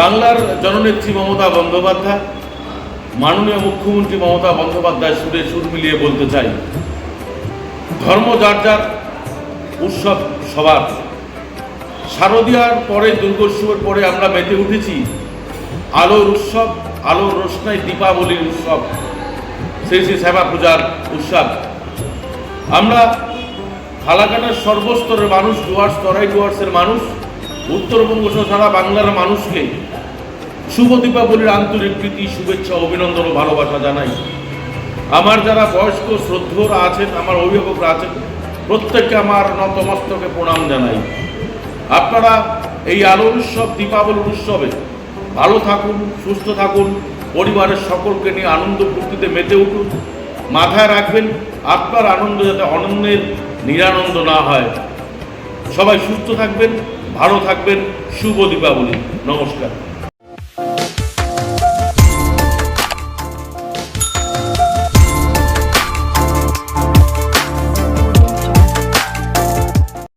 বাংলার জননেত্রী মমতা বন্দ্যোপাধ্যায়, মাননীয় মুখ্যমন্ত্রী মমতা বন্দ্যোপাধ্যায় সুরে সুর মিলিয়ে বলতে চাই, ধর্ম যার যার, উৎসব সবার। শারদীয়ার পরে, দুর্গোৎসবের পরে আমরা মেতে উঠেছি, আলোর উৎসব, আলোর রোশনাই দীপাবলির উৎসব, শ্রী শ্রী শ্যামা পূজার উৎসব। আমরা ফালাকাটার সর্বস্তরের মানুষ ডুয়ার্স তরাই ডুয়ার্সের মানুষ উত্তরবঙ্গ সহ সারা বাংলার মানুষকে শুভ দীপাবলির আন্তরিক প্রীতি, শুভেচ্ছা, অভিনন্দন ও ভালোবাসা জানাই। আমার যারা বয়স্ক শ্রদ্ধরা আছেন, আমার অভিভাবকরা আছেন, প্রত্যেককে আমার নতমস্তকে প্রণাম জানাই। আপনারা এই আলো উৎসব দীপাবলির উৎসবে ভালো থাকুন, সুস্থ থাকুন, পরিবারের সকলকে নিয়ে আনন্দ ফুর্তিতে মেতে উঠুন, মাথায় রাখবেন আপনার আনন্দ যাতে অনন্যের নিরানন্দ না হয়। সবাই সুস্থ থাকবেন ভালো থাকবেন। শুভ দীপাবলি। নমস্কার।